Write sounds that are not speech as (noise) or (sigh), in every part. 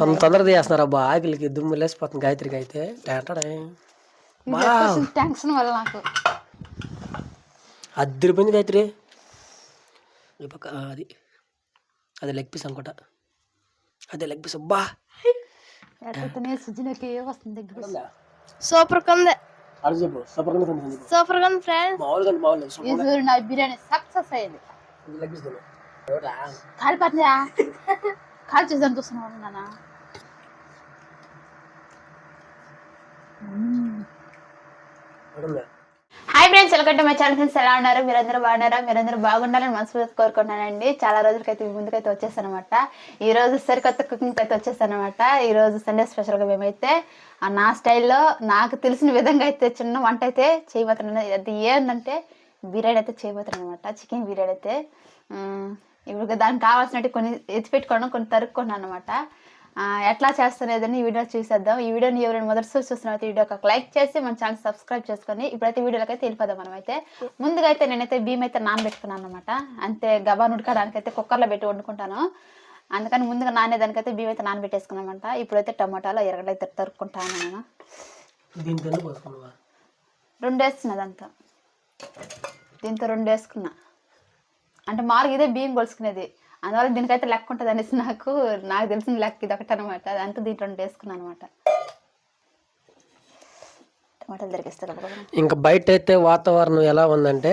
తొందర తొందరగా చేస్తున్నారు అబ్బా ఆకలికి దుమ్ము లేసిపోతుంది గాయత్రికి అయితే. టేంటడే. టెన్షన్ వల్ల నాకు. అద్దరిపోయింది గాయత్రి. ఈ పక్క అది. అది లెగ్ పీస్ అనుకుంటా. అదే లెగ్ పీస్ అబ్బా. సూపర్ చెప్పు సూపర్ ఫ్రెండ్స్ మామూలుగా నా బిర్యానీ సక్సెస్ అయ్యింది లెగ్ పీస్ తిను. ఎవరా? కాలిపోతుందా కాల్ చేద్దాం చూస్తున్నాను నాన్న? Hi friends welcome to my channel friends ఎలా ఉన్నారు? మీరందరూ బాగున్నారా? మీరందరూ బాగుండాలని మనస్ఫూర్తి కోరుకుంటున్నానండి. చాలా రోజులకైతే మీ ముందుకైతే వచ్చేసాను అనమాట ఈ రోజు సరికొత్త కుకింగ్ అయితే వచ్చేసాను అనమాట ఈ రోజు సండే స్పెషల్గా మేమైతే ఆ నా స్టైల్లో నాకు తెలిసిన విధంగా అయితే చిన్న వంట అయితే చేయబోతున్నాను. అది ఏంటంటే బిర్యానీ అయితే చేయబోతున్నాను అనమాట చికెన్ బిర్యానీ అయితే. ఇప్పుడు దానికి కావాల్సినట్టు కొన్ని ఎత్తి పెట్టుకోవడం కొన్ని తరుక్కున్నాను అనమాట ఎట్లా చేస్తున్నదని ఈ వీడియో చూసేద్దాం. ఈ వీడియోని ఎవరైనా మొదటిసారి చూస్తున్నట్టు వీడియోకి ఒక లైక్ చేసి మన ఛానల్ సబ్స్క్రైబ్ చేసుకొని ఇప్పుడైతే వీడియోలకి అయితే వెళ్ళిపోదాం మనం అయితే ముందుగా అయితే నేనైతే బియ్యం అయితే నానబెట్టుకున్నాను అనమాట అంతే గబాన్ ఉడకడానికైతే కుక్కర్లో పెట్టి వండుకుంటాను. అందుకని ముందుగా నానేదానికైతే బియ్యం అయితే నానబెట్టేసుకున్నామంట ఇప్పుడైతే టమాటాలు ఎరగడ్డ అయితే తరుక్కుంటాను నేను. రెండు వేస్తున్నా దాంతో. దీంతో రెండు వేసుకున్నా అంటే మామూలుగా ఇదే బియ్యం కొలుసుకునేది. అందువల్ల దీనికైతే లెక్క ఉంటుంది అనేసి నాకు నాకు తెలిసిన లెక్క ఇది ఒకటి అనమాట అదంతా దీంట్లో వేసుకున్నాను అనమాట టమాటాలు దొరికిస్తారు ఇంకా బయట అయితే వాతావరణం ఎలా ఉందంటే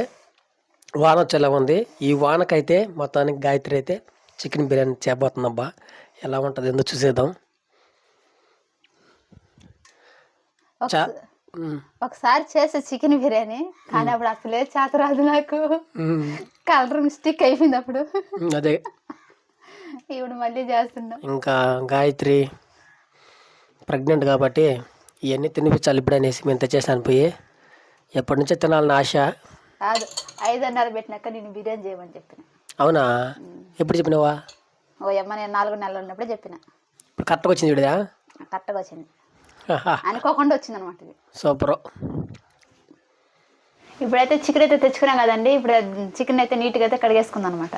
వాన వచ్చేలా ఉంది? ఈ వానకైతే మొత్తానికి గాయత్రి అయితే చికెన్ బిర్యానీ చేయబోతుందబ్బా. ఎలా ఉంటుంది ఎందుకు చూసేద్దాం. ఒకసారి చేసే చికెన్ బిర్యానీ కానీ అప్పుడు అసలే చేత రాదు నాకు. కలర్ మిస్టేక్ అయిపోయింది అప్పుడు. అదే. ఇప్పుడు మళ్ళీ చేస్తున్నాం. ఇంకా గాయత్రి ప్రెగ్నెంట్ కాబట్టి ఇవన్నీ తినిపించాలి ఇప్పుడు అనేసి మేము తెచ్చేసాను పోయి. ఎప్పటి నుంచో తినాలని ఆశ. కాదు ఐదున్నర పెట్టినాక నేను బిర్యానీ చేయమని చెప్పిన. అవునా? ఎప్పుడు చెప్పినావా? ఓ అమ్మ నేను నాలుగు నెలలు ఉన్నప్పుడే చెప్పిన. ఇప్పుడు కరెక్ట్గా వచ్చింది ఇవిడదా కరెక్ట్గా వచ్చింది. అనుకోకుండా వచ్చింది అనమాట ఇది. సూపర్. ఇప్పుడైతే చికెన్ అయితే తెచ్చుకున్నాం కదండి. ఇప్పుడు చికెన్ అయితే నీట్గా అయితే కడిగేసుకుందాం అనమాట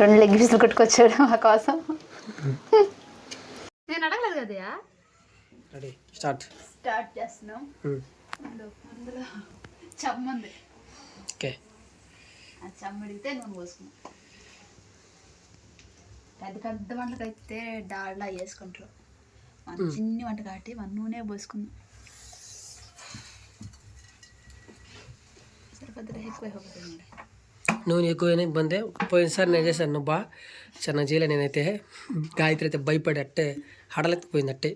రెండు లెగ్ పీసులు కొట్టుకొచ్చాడు మా కోసం. నేను అడగలేదు కదా రెడీ స్టార్ట్. స్టార్ట్ చేస్తున్నాం. అందులో చమ్మంది ఓకే. ఆ చమ్మడిగితే నూనె పోసుకున్నాం పెద్ద పెద్ద వంటకైతే డాల్డా వేసుకుంటారు. మన చిన్ని వంట కాబట్టి మన నూనె పోసుకున్నాం సరిపోతుంది? ఎక్కువ అయిపోతుంది నూనె ఎక్కువైనా ఇబ్బంది? పోయినసారి నేను చేశాను. నువ్వు బా. చిన్న చేయలే నేనైతే. గాయత్రి అయితే భయపడి అట్టే హడలెత్తిపోయింది అట్టే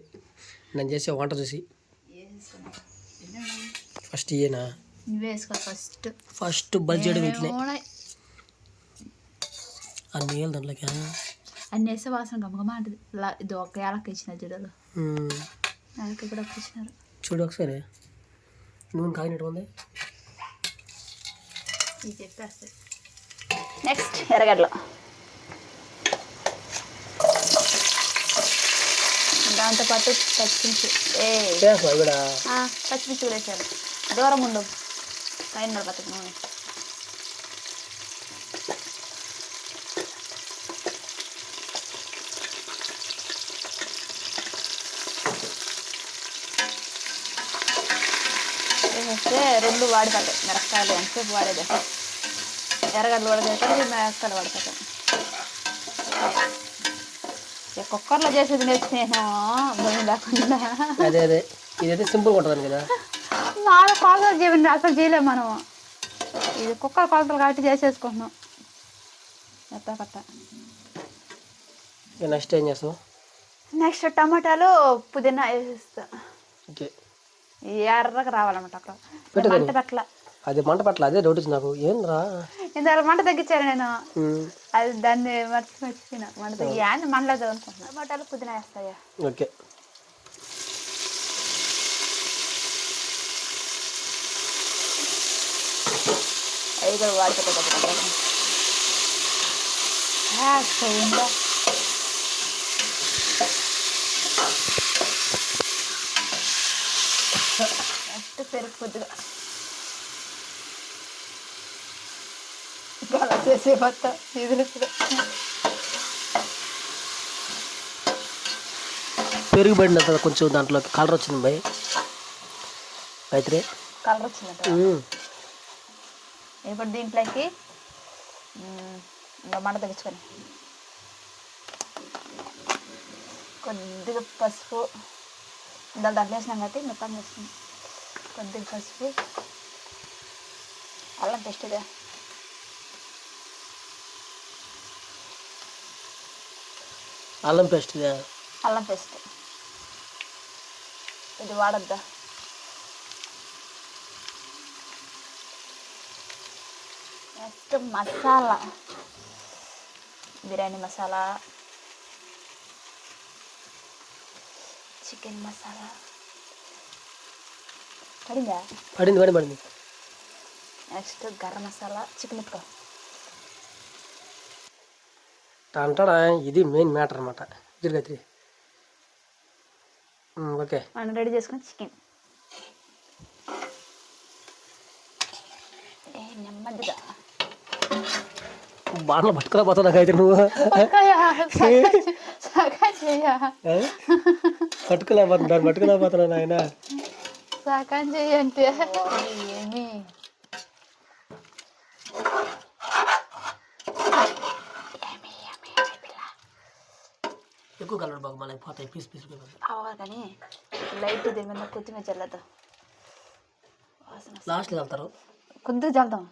నేను చేసే వంట చూసి. ఫస్ట్ ఇయేనా నువ్వే ఫస్ట్. ఫస్ట్ బడ్జెట్ వీటిని అన్ని దాంట్లోకి అన్ని వేస్తే వాసన గమగమ అంటది. ఇది ఒక ఏలక్క ఇచ్చిన జడలు మ్మ్. ఏలక్క కూడా ఒకటి ఇచ్చినారు. చూడు ఒకసారి. నూనె కాగినట్టు ఉంది. ఇది చెప్పేస్తాయి నెక్స్ట్ ఎర్రగడ్డలు. దాంతోపాటు పచ్చిమిర్చి. ఏ. చేస్తా ఇక్కడ ఆ, పచ్చిమిర్చి కూడా వేసారు దూరం ఉండు పైన నడపతుంది నూనె వేసేస్తే రెండు వాడిపోతాయి మిరపకాయలు ఎంతసేపు వాడేది? ఎర్రగడ్డలు వాడతాయి మిరపకాయలు వాడతాయి ఈ కుక్కర్లో చేసేది నేర్చుకునేమో భయం లేకుండా. అదే అదే. ఇదైతే ఉంటుంది కదా. మాకు కొలతలు చేయండి అసలు చేయలేము మనం. ఇది కుక్కర్ కొలతలు కాబట్టి చేసేసుకుంటున్నాం. ఎత్త కట్ట. నెక్స్ట్ ఏం చేస్తావు? నెక్స్ట్ టమాటాలు పుదీనా వేసేస్తా. ఓకే. ఎర్రగా రావాలన్నమాట అక్కడ. మంట పెట్టల. అది మంట పట్ల అదే డౌట్ వచ్చింది నాకు. ఏం రా ఇంత మంట తగ్గించాను నేను. అది దాన్ని మర్చి మర్చిపోయిన. మంట తగ్గి అని మండలేదు అనుకుంటున్నా టమాటాలు పుదీనా వేస్తాయా? ఓకే. అవి కూడా పెరుగు కొద్దిగా. ఇప్పుడు అలా చేసే భర్త సీజన్ పెరుగుబడిన తర్వాత కొంచెం దాంట్లో కలర్ వచ్చింది బాయ్. అయితే కలర్ వచ్చింది ఇప్పుడు దీంట్లోకి? మంట తగ్గించుకొని. కొద్దిగా పసుపు. దాని దాంట్లో వేసినాం కాబట్టి మొత్తం వేస్తుంది కొద్దిగా పసుపు. అల్లం టెస్ట్ ఇదే. అల్లం పేస్ట్? అల్లం పేస్ట్. ఇది వాడద్దా? నెక్స్ట్ మసాలా. బిర్యానీ మసాలా. చికెన్ మసాలా. పడిందా? పడింది పడింది పడింది. నెక్స్ట్ గరం మసాలా. చికెన్ ముక్క అంటాడా? ఇది మెయిన్ మ్యాటర్ అనమాట ఉమ్, ఓకే. మనం రెడీ చేసుకున్న చికెన్. నెమ్మదిగా. బాణలో పట్టుకురా పోతున్నా గాయత్రి నువ్వు. (laughs) ఏ? పట్టుకోలేకపోతున్నా దాన్ని పట్టుకోలేకపోతున్నా నాయన? సగం చెయ్యంటే ఏమి? ఎక్కువ కలర్ బాగా మళ్ళీ పోతాయి పీస్ పీస్ అవ్వాలి కానీ లైట్ దీని మీద కొత్తిమీర చల్లదు. లాస్ట్లో వెళ్తారు కొద్దిగా చల్దాం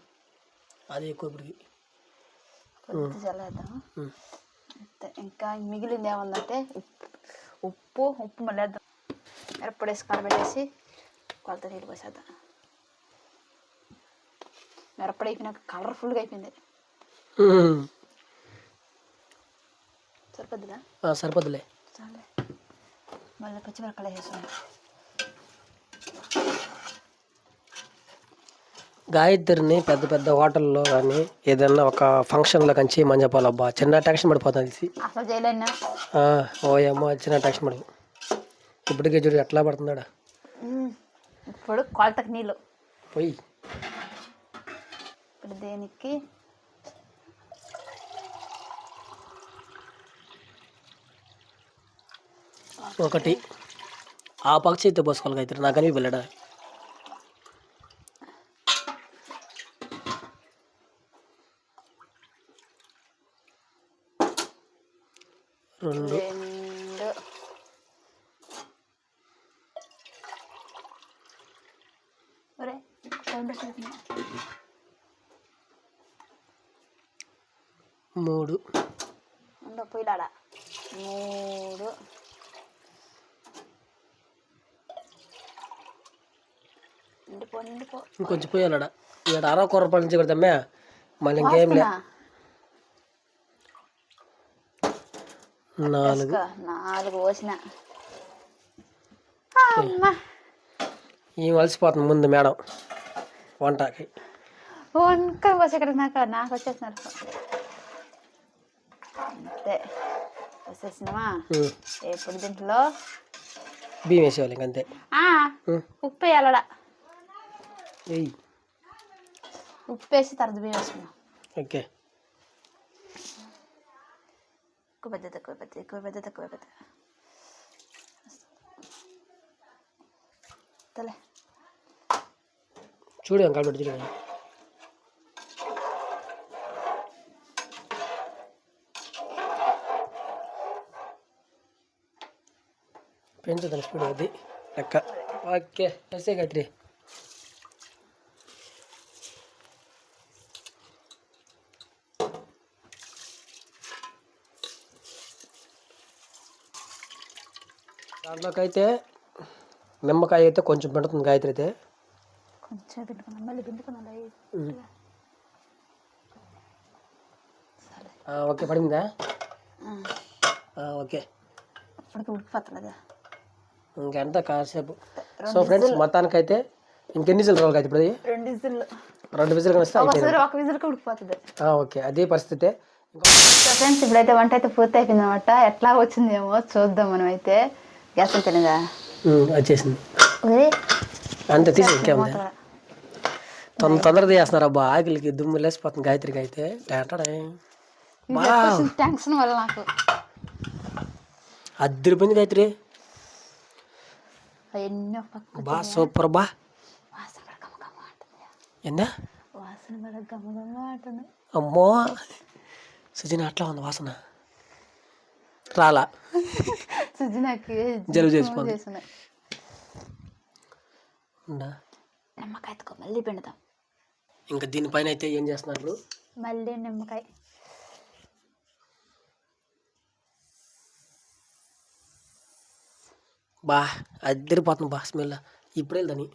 అది ఎక్కువ ఇప్పటికి. కొద్దిగా చల్లేద్దాం. ఇంకా మిగిలింది ఏముందంటే ఉప్పు ఉప్పు మళ్ళీ వేద్దాం. మిరప్పొడి వేసి కలబెట్టేసి కొలత నీళ్ళు పోసేద్దాం. మిరప్పొడి అయిపోయినాక కలర్ఫుల్గా అయిపోయింది. సరిపోద్దులే. చాలే. మళ్ళీ పచ్చిమిరపకాయలు వేసాం గాయత్రిని పెద్ద పెద్ద హోటల్లో కానీ ఏదన్నా ఒక ఫంక్షన్లో కానీ చేయమని చెప్పాలబ్బా చిన్న టెన్షన్ పడిపోతుంది అసలు చేయలేనా? ఆ, ఓ అమ్మ చిన్న టెన్షన్ పడి. ఇప్పటికే చూడు ఎట్లా పడుతున్నాడా. ఇప్పుడు కొలతకి నీళ్ళు. పోయి. ఇప్పుడు దేనికి? ఒకటి. ఆ పక్క చేతితో పోసుకోవాలి గాయత్రి నాకని వెళ్ళడా? రెండు. మూడు. మూడు. నిండిపో ఇంకొంచెం పోయాలడా ఇక్కడ అరవ కూర రూపాయల నుంచి పెడతామే మళ్ళీ ఇంకేం లే. నాలుగు. నాలుగు పోసిన. ఈ వలసిపోతుంది ముందు మేడం వంటకి. వంకాయ పోసి ఇక్కడ నాకు నాకు వచ్చేసినారు అంతే. వచ్చేసినామా. ఇప్పుడు దీంట్లో బియ్యం వేసేవాళ్ళు ఇంకంతే. ఉప్పు వేయాలడా? వెయ్యి ఉప్పు వేసి తర్వాత బియ్యం వేసుకున్నాం. ఓకే. ఎక్కువ పెద్ద తక్కువ పెద్ద ఎక్కువ పెద్ద తక్కువ పెద్ద తలే. చూడు ఇంకా పెట్టి చూడు పెంచుతాను స్పీడ్ అది లెక్క. Okay S A Gayatri. దాంట్లోకి అయితే నిమ్మకాయ అయితే కొంచెం పెడుతుంది గాయత్రి అయితే. కొంచెం పిండుకున్నాం మళ్ళీ పిండుకున్నాం ఉమ్. సరే. ఆ, ఓకే పడిందా? ఓకే. ఇప్పటికి ఇంకెంత కాసేపు? సో ఫ్రెండ్స్ మొత్తానికైతే ఇంకెన్ని విజిల్ రావాలి ఇప్పుడు? రెండు విజిల్ కనిస్తే ఒక ఉడికిపోతుంది ఓకే అదే పరిస్థితి. ఫ్రెండ్స్ ఇప్పుడైతే వంట అయితే పూర్తి అయిపోయింది అనమాట ఎట్లా వచ్చిందేమో చూద్దాం మనం అయితే గ్యాస్ తెలియదా వచ్చేసింది అంతే తీసి ఇంకేముంది? తొందర తొందరగా చేస్తున్నారు అబ్బా ఆకలికి దుమ్ము లేసిపోతుంది గాయత్రికి అయితే. టెన్షన్ వల్ల నాకు. అద్దరిపోయింది గాయత్రి. ఎన్నో బా సూపర్ బా. అంటుంది. అమ్మో. సుజన అట్లా ఉంది వాసన. రాలా. (laughs) సుజనాకి జలుబు చేసిపోయింది. చేసింది ఉందా నిమ్మకాయ ఎత్తుకో మళ్ళీ పిండుతాం ఇంకా దీనిపైన అయితే ఏం చేస్తున్నారు? మళ్ళీ నిమ్మకాయ. బా అద్దరిపోతుంది బా స్మెల్. ఇప్పుడే దాని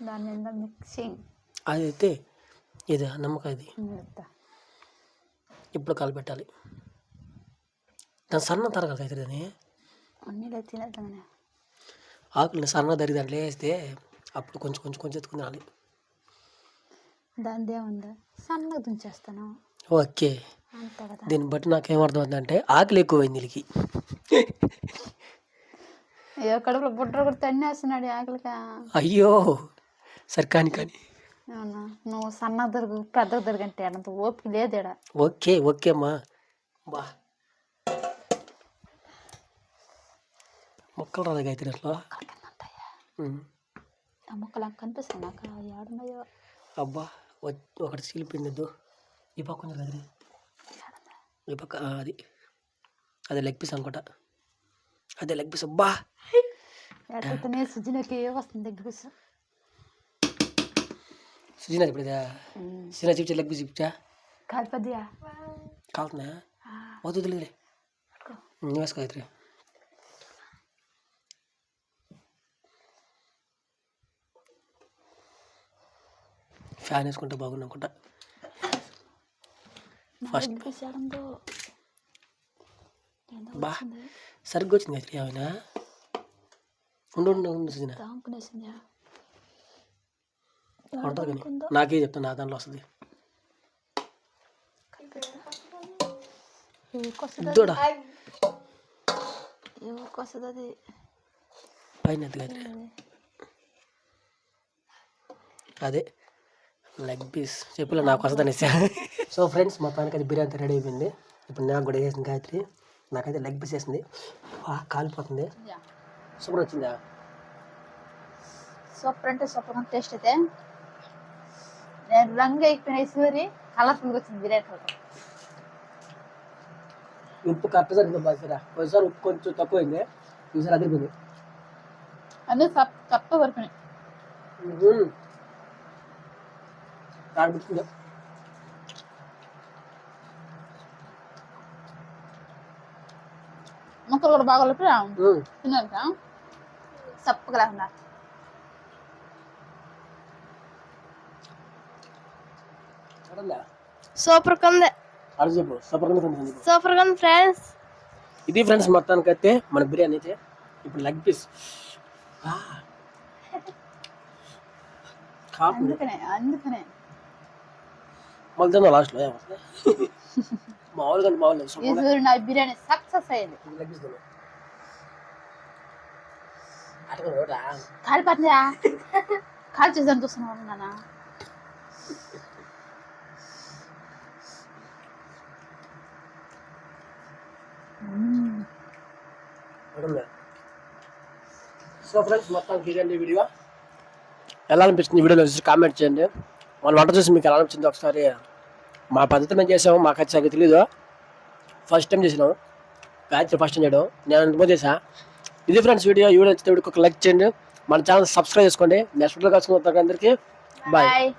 దాని మిక్సింగ్. అది అయితే ఇది నమ్మకం ఇది ఇప్పుడు కలిపెట్టాలి దాని సన్న తరగదు అయితే దాన్ని. అన్నీ తినేద్దామని ఆకులు సన్న తరిగి దాంట్లో వేస్తే అప్పుడు కొంచెం కొంచెం కొంచెం ఎత్తుకుని తినాలి దానిదే ఉందా సన్నగా తుంచేస్తాను. ఓకే. దీన్ని బట్టి నాకు ఏమర్థమవుతుందంటే ఆకలి ఎక్కువైంది వీళ్ళకి ఏ కడుపులో బుడ్ర కూడా తన్నేస్తున్నాడు ఆకలిగా అయ్యో సరే కానీ కానీ. అవునా? నువ్వు సన్న దొరుకు పెద్ద దొరికంటే అంత ఓపిక లేదు ఈడ. ఓకే ఓకే అమ్మా. బా. మొక్కలు రాదు గాయత్రి అట్లా కింద. ఆ మొక్కలు కనిపిస్తాయి నాకు ఏడున్నాయో. అబ్బా ఒకటి చీలిపోయింది ఈ పక్క ఉంది కదరి ఈ పక్క అది. అదే లెగ్ పీస్ అనుకుంటా. అదే లెగ్ పీస్ అబ్బా. ఎట్లయితేనే సుజనకి వస్తుంది దగ్గర సుజీనా ఇప్పుడు సినా చిప్చా లెగ్ పీస్ చిప్చా కలిపద్యా కాలుతున్నా వద్దు వదిలేదులే నువ్వు వేసుకో ఫ్యాన్ వేసుకుంటే బాగుంది అనుకుంటా. ఫస్ట్ బా సరిగ్గా వచ్చింది గాయత్రి ఆమెనా ఉండు ఉండు ఉండు సుజీనా. ఉంటుంది కానీ. నాకే చెప్తాను నా దాంట్లో వస్తుంది. పైన అదే. లెగ్ పీస్ చెప్పులే నాకు వస్తుంది అనేసి. సో ఫ్రెండ్స్ మొత్తానికి అది బిర్యానీ రెడీ అయిపోయింది. ఇప్పుడు నాకు కూడా వేసింది గాయత్రి నాకైతే లెగ్ పీస్ వేసింది. కాలిపోతుంది. సూపర్ వచ్చిందా? సూపర్ అంటే సూపర్ టేస్ట్ అయితే. నేను రంగు అయిపోయిన సూరి కలర్ఫుల్గా వచ్చింది బిర్యానీ కలర్. ఉప్పు కరెక్ట్ సరిగ్గా బాగా ఒకసారి ఉప్పు కొంచెం తక్కువైంది. ఈసారి అదిరిపోయింది. అన్నీ తప్ప తప్ప వరకు కాడిపించుకుందా ముక్కలు కూడా బాగా కలిపి తిన్నాక సప్పగా లేకుండా. సూపర్ ఉంది అడు చెప్పు. సూపర్ ఉంది సూపర్ ఉంది ఫ్రెండ్స్. ఇది ఫ్రెండ్స్ మొత్తానికి అయితే మన బిర్యానీ అయితే ఇప్పుడు లెగ్ పీస్. అందుకనే అందుకనే. మళ్ళీ లాస్ట్లో ఏమొస్తుంది మామూలుగా మామూలు నా బిర్యానీ సక్సెస్ కాలిపోతుందా కాల్ చేద్దాం నాన్న. సో ఫ్రెండ్స్ మొత్తం ఇదండి వీడియో. ఎలా అనిపిస్తుంది వీడియోలో కామెంట్ చేయండి. మన వంట చూసి మీకు ఎలా అనిపించింది ఒకసారి మా పద్ధతి మేము చేసాము మాకు అయితే సరిగ్గా తెలీదు. ఫస్ట్ టైం చేసినాం. గాయత్రి ఫస్ట్ టైం చేయడం. నేను ఇంతకుముందు చేసా ఇది ఫ్రెండ్స్ వీడియో వీడియో వచ్చేటప్పుడు ఒక లైక్ చేయండి. మన ఛానల్ సబ్స్క్రైబ్ చేసుకోండి. నెక్స్ట్ వీడియో కలుసుకున్న అందరికీ బాయ్